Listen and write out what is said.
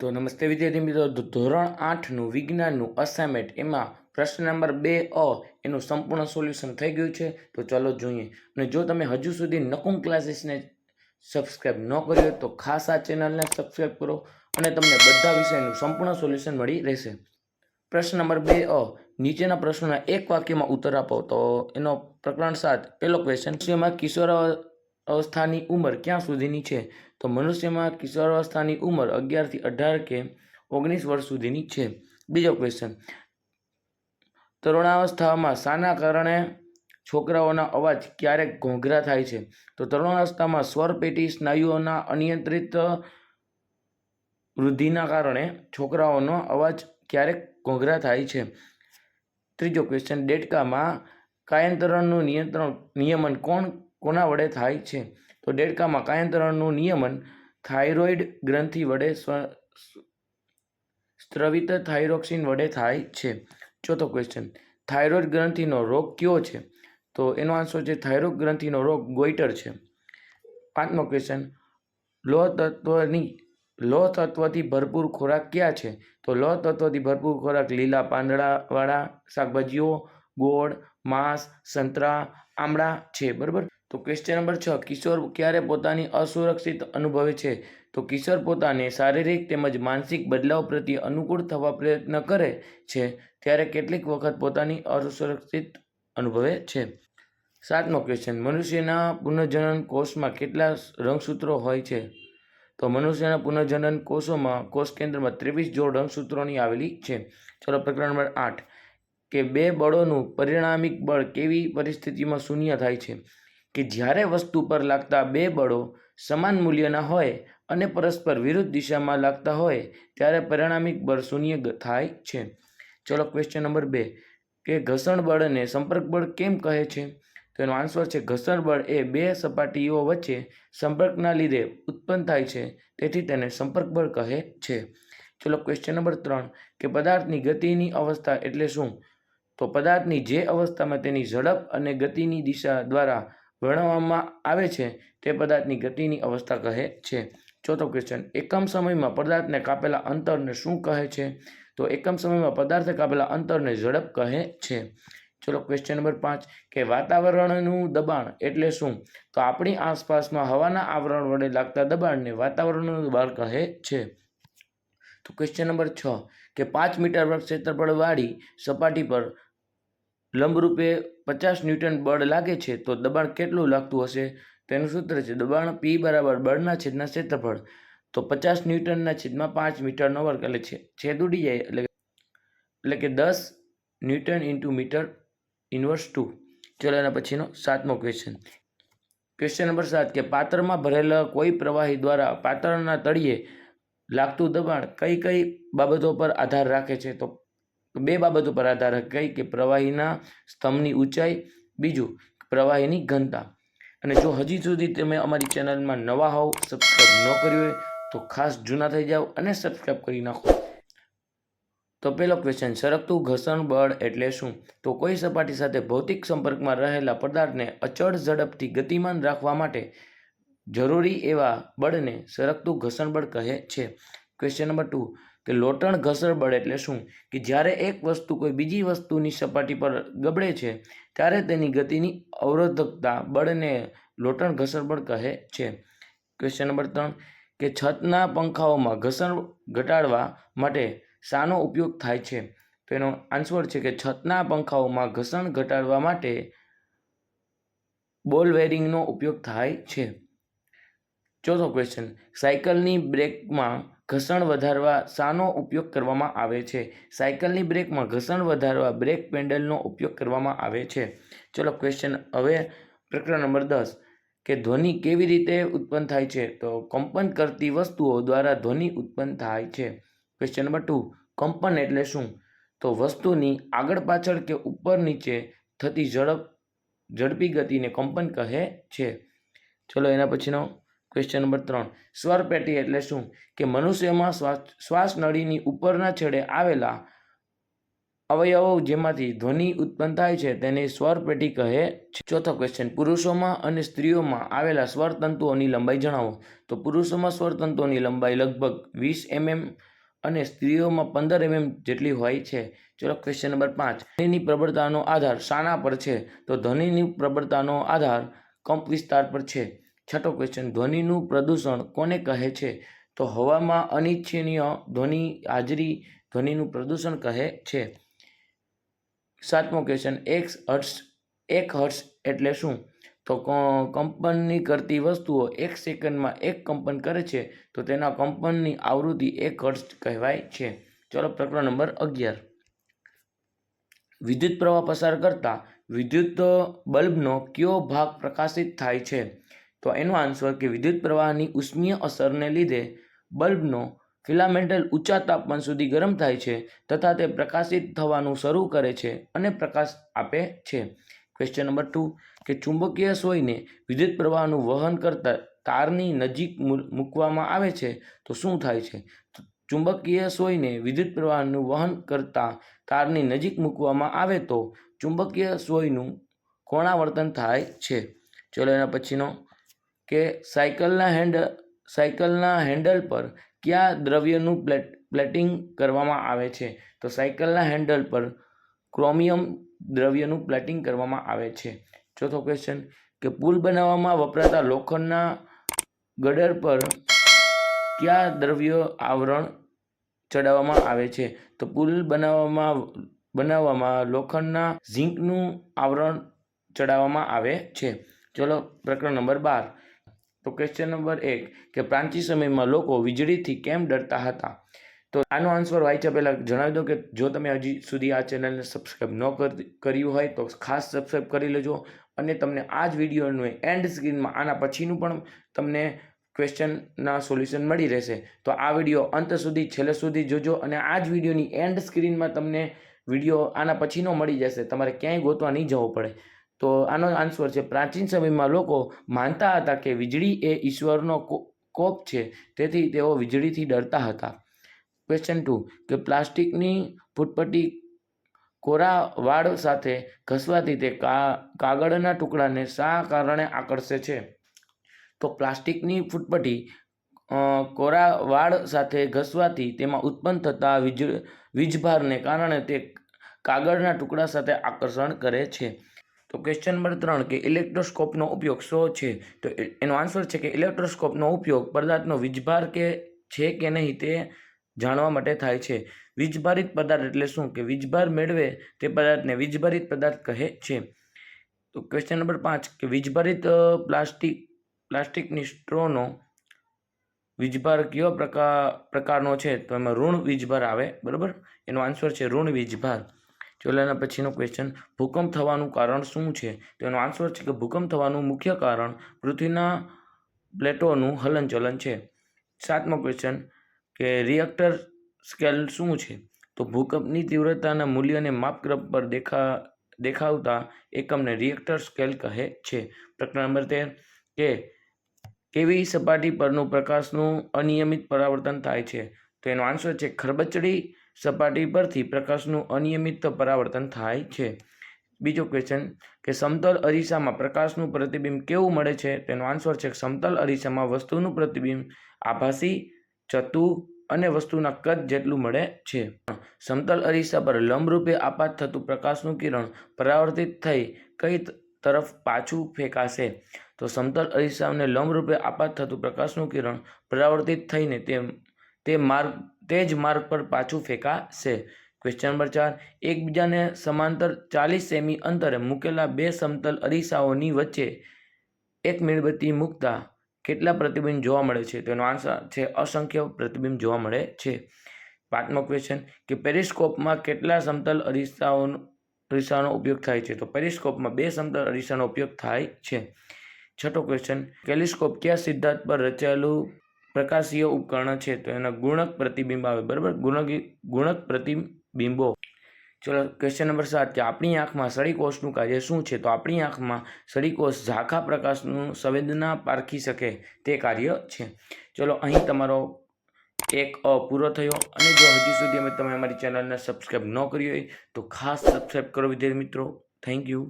તો નમસ્તે વિદ્યાર્થી મિત્રો ધોરણ આઠનું વિજ્ઞાનનું અસાઇનમેન્ટ એમાં પ્રશ્ન નંબર બે અ એનું સંપૂર્ણ સોલ્યુશન થઈ ગયું છે. તો ચાલો જોઈએ. અને જો તમે હજુ સુધી નકુમ ક્લાસીસને સબસ્ક્રાઇબ ન કર્યો તો ખાસ આ ચેનલને સબસ્ક્રાઈબ કરો અને તમને બધા વિષયનું સંપૂર્ણ સોલ્યુશન મળી રહેશે. પ્રશ્ન નંબર બે અ, નીચેના પ્રશ્નોના એક વાક્યમાં ઉત્તર આપો. તો એનો પ્રકરણ સાત, પહેલો ક્વેશ્ચન કિશોર અવસ્થાની ઉંમર ક્યાં સુધીની છે? તો મનુષ્યમાં કિશોરાવસ્થાની ઉંમર અગિયારથી અઢાર કે ઓગણીસ વર્ષ સુધીની છે. બીજો ક્વેશ્ચન તરુણાવસ્થામાં શાના કારણે છોકરાઓના અવાજ ક્યારેક ઘોંઘરા થાય છે? તો તરુણાવસ્થામાં સ્વરપેટી સ્નાયુઓના અનિયંત્રિત વૃદ્ધિના કારણે છોકરાઓનો અવાજ ક્યારેક ઘોંઘરા થાય છે. ત્રીજો ક્વેશ્ચન ડેટકામાં કાયંતરણનું નિયંત્રણ, નિયમન કોણ, કોના વડે થાય છે? તો દેડકામાં કાયંતરણનું નિયમન થાઇરોઇડ ગ્રંથિ વડે સ્વ- સ્ત્રવિત થાઇરોક્સિન વડે થાય છે. ચોથો ક્વેશ્ચન થાઇરોઇડ ગ્રંથિનો રોગ કયો છે? તો એનો આન્સર છે થાઇરોઇડ ગ્રંથિનો રોગ ગોઈટર છે. પાંચમો ક્વેશ્ચન લોહ તત્વની લોહ તત્વથી ભરપૂર ખોરાક ક્યાં છે? તો લોહ તત્વથી ભરપૂર ખોરાક લીલા પાંદડાવાળા શાકભાજીઓ, ગોળ, માંસ, સંતરા, આમળા છે. બરાબર? તો ક્વેશ્ચન નંબર છ, કિશોર ક્યારે પોતાની અસુરક્ષિત અનુભવે છે? તો કિશોર પોતાને શારીરિક તેમજ માનસિક બદલાવ પ્રત્યે અનુકૂળ થવા પ્રયત્ન કરે છે. ત્યારે કેટલીક વખત પોતાની અસુરક્ષિત અનુભવે છે. સાતમો ક્વેશ્ચન મનુષ્યના પુનર્જનન કોષમાં કેટલા રંગસૂત્રો હોય છે? તો મનુષ્યના પુનર્જનન કોષોમાં કોષ કેન્દ્રમાં ત્રેવીસ જોડ રંગસૂત્રોની આવેલી છે. ચલો પ્રકરણ નંબર આઠ, કે બે બળોનું પરિણામિક બળ કેવી પરિસ્થિતિમાં શૂન્ય થાય છે? કે જ્યારે વસ્તુ પર લાગતા બે બળો સમાન મૂલ્યના હોય અને પરસ્પર વિરુદ્ધ દિશામાં લાગતા હોય, ત્યારે પરિણામિક બળ શૂન્ય થાય છે. ચલો ક્વેશ્ચન નંબર બે. કે ઘર્ષણ બળને સંપર્ક બળ કેમ કહે છે? તો એનો આન્સર છે ઘર્ષણ બળ એ બે સપાટીઓ વચ્ચે સંપર્કના લીધે ઉત્પન્ન થાય છે, તેથી તેને સંપર્ક બળ કહે છે. ચલો ક્વેશ્ચન નંબર ત્રણ. કે પદાર્થની ગતિની અવસ્થા એટલે શું? તો પદાર્થની જે અવસ્થામાં તેની ઝડપ અને ગતિની દિશા દ્વારા વર્ણવવામાં આવે છે, તે પદાર્થની ગતિની અવસ્થા કહે છે. ચોથો ક્વેશ્ચન એકમ સમયમાં પદાર્થને કાપેલા અંતરને શું કહે છે? તો એકમ સમયમાં પદાર્થે કાપેલા અંતરને ઝડપ કહે છે. ચલો ક્વેશ્ચન નંબર પાંચ, કે વાતાવરણનું દબાણ એટલે શું? તો આપણી આસપાસમાં હવાના આવરણ વડે લાગતા દબાણને વાતાવરણનું દબાણ કહે છે. તો ક્વેશ્ચન નંબર છ, કે પાંચ મીટર વર્ગ ક્ષેત્રફળવાળી સપાટી પર લંબરૂપે પચાસ ન્યૂટન બળ લાગે છે તો દબાણ કેટલું લાગતું હશે? તેનું સૂત્ર છે દબાણ પી બરાબર બળના છેદના ક્ષેત્રફળ. તો પચાસ ન્યૂટનના છેદમાં પાંચ મીટરનો વર્ગ એટલે છે, છેદ ઉડી જાય એટલે એટલે કે દસ newton into metre inverse two. ચલો એના પછીનો સાતમો ક્વેશ્ચન ક્વેશ્ચન નંબર સાત કે પાત્રમાં ભરેલા કોઈ પ્રવાહી દ્વારા પાત્રના તળિયે લાગતું દબાણ કઈ કઈ બાબતો પર આધાર રાખે છે? તો બે બાબતો પર આધાર રાખે કે પ્રવાહીના સ્તંભની ઊંચાઈ, બીજું પ્રવાહીની ઘનતા. અને જો હજી સુધી તમે અમારી ચેનલમાં નવા હોવ સબસ્ક્રાઈબ ન કર્યું હોય, તો ખાસ જૂના થઈ જાઓ અને સબસ્ક્રાઈબ કરી નાખો. તો પેલો ક્વેશ્ચન સરકતું ઘર્ષણ બળ એટલે શું? તો કોઈ સપાટી સાથે ભૌતિક સંપર્કમાં રહેલા પદાર્થને અચળ ઝડપથી ગતિમાન રાખવા માટે જરૂરી એવા બળને સરકતું ઘર્ષણ બળ કહે છે. ક્વેશ્ચન નંબર ટુ કે લોટણ ઘસરબળ એટલે શું? કે જ્યારે એક વસ્તુ કોઈ બીજી વસ્તુની સપાટી પર ગબડે છે, ત્યારે તેની ગતિની અવરોધકતા બળને લોટણ ઘસરબળ કહે છે. ક્વેશ્ચન નંબર ત્રણ. કે છતના પંખાઓમાં ઘસણ ઘટાડવા માટે શાનો ઉપયોગ થાય છે? તો એનો આન્સર છે કે છતના પંખાઓમાં ઘસણ ઘટાડવા માટે બોલ વેરિંગનો ઉપયોગ થાય છે. ચોથો ક્વેશ્ચન સાયકલની બ્રેકમાં ઘર્ષણ વધારવા શાનો ઉપયોગ કરવામાં આવે છે. સાયકલની બ્રેકમાં ઘર્ષણ વધારવા બ્રેક પેન્ડલનો ઉપયોગ કરવામાં આવે છે. ચલો ક્વેશ્ચન હવે પ્રકરણ નંબર દસ, કે ધ્વનિ કેવી રીતે ઉત્પન્ન થાય છે? તો કંપન કરતી વસ્તુઓ દ્વારા ધ્વનિ ઉત્પન્ન થાય છે. ક્વેશ્ચન નંબર ટુ કંપન એટલે શું? તો વસ્તુની આગળ પાછળ કે ઉપર નીચે થતી ઝડપ, ઝડપી ગતિને કંપન કહે છે. ચલો એના પછીનો ક્વેશ્ચન નંબર ત્રણ. સ્વર પેટી એટલે શું? કે મનુષ્યમાં શ્વાસ શ્વાસનળીની ઉપરના છેડે આવેલા અવયવો જેમાંથી ધ્વનિ ઉત્પન્ન થાય છે તેને સ્વર પેટી કહે છે. ચોથો ક્વેશ્ચન પુરુષોમાં અને સ્ત્રીઓમાં આવેલા સ્વર તંતુઓની લંબાઈ જણાવો. તો પુરુષોમાં સ્વર તંતુઓની લંબાઈ લગભગ વીસ એમએમ અને સ્ત્રીઓમાં પંદર એમએમ જેટલી હોય છે. ચલો ક્વેશ્ચન નંબર પાંચ. ધ્વનિની પ્રબળતાનો આધાર શાના પર છે? તો ધ્વનિની પ્રબળતાનો આધાર કંપ વિસ્તાર પર છે. છઠ્ઠો ક્વેશ્ચન ધ્વનિનું પ્રદૂષણ કોને કહે છે? તો હવામાં અનિચ્છનીય ધ્વનિ હાજરી ધ્વનિનું પ્રદૂષણ કહે છે. સાતમો ક્વેશ્ચન એક હર્ટ્સ એક હર્ટ્સ એટલે શું? તો કંપનની કરતી વસ્તુઓ એક સેકન્ડમાં એક કંપન કરે છે, તો તેના કંપનની આવૃત્તિ એક હર્ટ્સ કહેવાય છે. ચલો પ્રકરણ નંબર અગિયાર. વિદ્યુત પ્રવાહ પસાર કરતા વિદ્યુત બલ્બનો કયો ભાગ પ્રકાશિત થાય છે? તો એનો આન્સર કે વિદ્યુત પ્રવાહની ઉષ્મીય અસરને લીધે બલ્બનો ફિલામેન્ટલ ઊંચા તાપમાન સુધી ગરમ થાય છે તથા તે પ્રકાશિત થવાનું શરૂ કરે છે અને પ્રકાશ આપે છે. ક્વેશ્ચન નંબર ટુ કે ચુંબકીય સોયને વિદ્યુત પ્રવાહનું વહન કરતા તારની નજીક મૂકવામાં આવે છે તો શું થાય છે? ચુંબકીય સોયને વિદ્યુત પ્રવાહનું વહન કરતા તારની નજીક મૂકવામાં આવે તો ચુંબકીય સોયનું કોણાવર્તન થાય છે. ચલો એના પછીનો કે સાયકલના હેન્ડ, સાયકલના હેન્ડલ પર કયા દ્રવ્યનું પ્લેટ, પ્લેટિંગ કરવામાં આવે છે? તો સાયકલના હેન્ડલ પર ક્રોમિયમ દ્રવ્યનું પ્લેટિંગ કરવામાં આવે છે. ચોથો ક્વેશ્ચન, કે પુલ બનાવવામાં વપરાતા લોખંડના ગડર પર કયા દ્રવ્ય આવરણ ચડાવવામાં આવે છે? તો પુલ બનાવવામાં બનાવવામાં લોખંડના ઝીંકનું આવરણ ચડાવવામાં આવે છે. ચલો પ્રકરણ નંબર બાર. તો ક્વેશ્ચન નંબર એક, કે પ્રાચીન સમયમાં લોકો વીજળીથી કેમ ડરતા હતા? તો આનો આન્સર વાંચ્યા પહેલાં જણાવી દો કે જો તમે હજી સુધી આ ચેનલને સબસ્ક્રાઈબ ન કર્યું હોય તો ખાસ સબસ્ક્રાઈબ કરી લેજો અને તમને આ જ વિડીયોનું એન્ડ સ્ક્રીનમાં આના પછીનું પણ તમને ક્વેશ્ચનના સોલ્યુશન મળી રહેશે. તો આ વીડિયો અંત સુધી, છેલ્લે સુધી જોજો અને આ જ વિડીયોની એન્ડ સ્ક્રીનમાં તમને વીડિયો આના પછીનો મળી જશે. તમારે ક્યાંય ગોતવા નહીં જવું પડે. તો આનો આન્સર છે. પ્રાચીન સમયમાં લોકો માનતા હતા કે વીજળી એ ઈશ્વરનો કોપ છે. તેથી તેઓ વીજળીથી ડરતા હતા. ક્વેશ્ચન ટુ કે પ્લાસ્ટિકની ફૂટપટ્ટી કોરા વાળ સાથે ઘસવાથી તે કાગળના ટુકડાને શા કારણે આકર્ષે છે? તો પ્લાસ્ટિકની ફૂટપટ્ટી કોરા વાળ સાથે ઘસવાથી તેમાં ઉત્પન્ન થતા વીજ, વીજભારને કારણે તે કાગળના ટુકડા સાથે આકર્ષણ કરે છે. તો ક્વેશ્ચન નંબર ત્રણ કે ઇલેક્ટ્રોસ્કોપનો ઉપયોગ શો છે? તો એનો આન્સર છે કે ઇલેક્ટ્રોસ્કોપનો ઉપયોગ પદાર્થનો વીજભાર કે છે કે નહીં તે જાણવા માટે થાય છે. વીજભારિત પદાર્થ એટલે શું? કે વીજભાર મેળવે તે પદાર્થને વીજભારિત પદાર્થ કહે છે. તો ક્વેશ્ચન નંબર પાંચ કે વીજભારિત પ્લાસ્ટિક, પ્લાસ્ટિકની સ્ટ્રોનો વીજભાર કયો પ્રકાર પ્રકારનો છે? તો એમાં ઋણ વીજભાર આવે, બરાબર? એનો આન્સર છે ઋણ વીજભાર. ચલો એના પછીનો ક્વેશ્ચન ભૂકંપ થવાનું કારણ શું છે? તો એનો આન્સર છે કે ભૂકંપ થવાનું મુખ્ય કારણ પૃથ્વીના પ્લેટોનું હલનચલન છે. સાતમો ક્વેશ્ચન કે રિએક્ટર સ્કેલ શું છે? તો ભૂકંપની તીવ્રતાના મૂલ્યને માપક્રમ પર દેખા, દેખાવતા એકમને રિએક્ટર સ્કેલ કહે છે. પ્રકરણ નંબર તેર, કે કેવી સપાટી પરનું પ્રકાશનું અનિયમિત પરાવર્તન થાય છે? તો એનો આન્સર છે ખરબચડી સપાટી પરથી પ્રકાશનું અનિયમિત પરાવર્તન થાય છે. બીજો ક્વેશ્ચન કે સમતલ અરીસામાં પ્રકાશનું પ્રતિબિંબ કેવું મળે છે? તેનો આન્સર છે, સમતલ અરીસામાં વસ્તુનું પ્રતિબિંબ આભાસી, ચતુ અને વસ્તુના કદ જેટલું મળે છે. સમતલ અરીસા પર લંબરૂપે આપાત થતું પ્રકાશનું કિરણ પરાવર્તિત થઈ કઈ તરફ પાછું ફેંકાશે? તો સમતલ અરીસાને લંબરૂપે આપાત થતું પ્રકાશનું કિરણ પરાવર્તિત થઈને તે તે માર્ગ, તે જ માર્ગ પર પાછું ફેંકાશે. ક્વેશ્ચન નંબર ચાર. એકબીજાને સમાંતર ચાલીસ સેમી અંતરે મૂકેલા બે સમતલ અરીસાઓની વચ્ચે એક મીણબત્તી મૂકતા કેટલા પ્રતિબિંબ જોવા મળે છે? તેનો આન્સર છે અસંખ્ય પ્રતિબિંબ જોવા મળે છે. પાંચમો ક્વેશ્ચન કે પેરિસ્કોપમાં કેટલા સમતલ અરીસાઓનો, અરીસાનો ઉપયોગ થાય છે? તો પેરિસ્કોપમાં બે સમતલ અરીસાનો ઉપયોગ થાય છે. છઠ્ઠો ક્વેશ્ચન ટેલિસ્કોપ કયા સિદ્ધાંત પર રચાયેલું પ્રકાશીય ઉપકરણ છે, તો એના ગુણક પ્રતિબિંબ આવે, બરાબર? ગુણક ગુણક પ્રતિબિંબો. ચલો ક્વેશ્ચન નંબર સાત કે આપણી આંખમાં સળીકોષનું કાર્ય શું છે? તો આપણી આંખમાં સળીકોષ ઝાંખા પ્રકાશનું સંવેદના પારખી શકે તે કાર્ય છે. ચલો, અહીં તમારો એક અ પૂરો થયો. અને જો હજી સુધી અમે તમે અમારી ચેનલને સબસ્ક્રાઈબ ન કરી હોય, તો ખાસ સબસ્ક્રાઈબ કરો, વિદ્યાર્થી મિત્રો. Thank you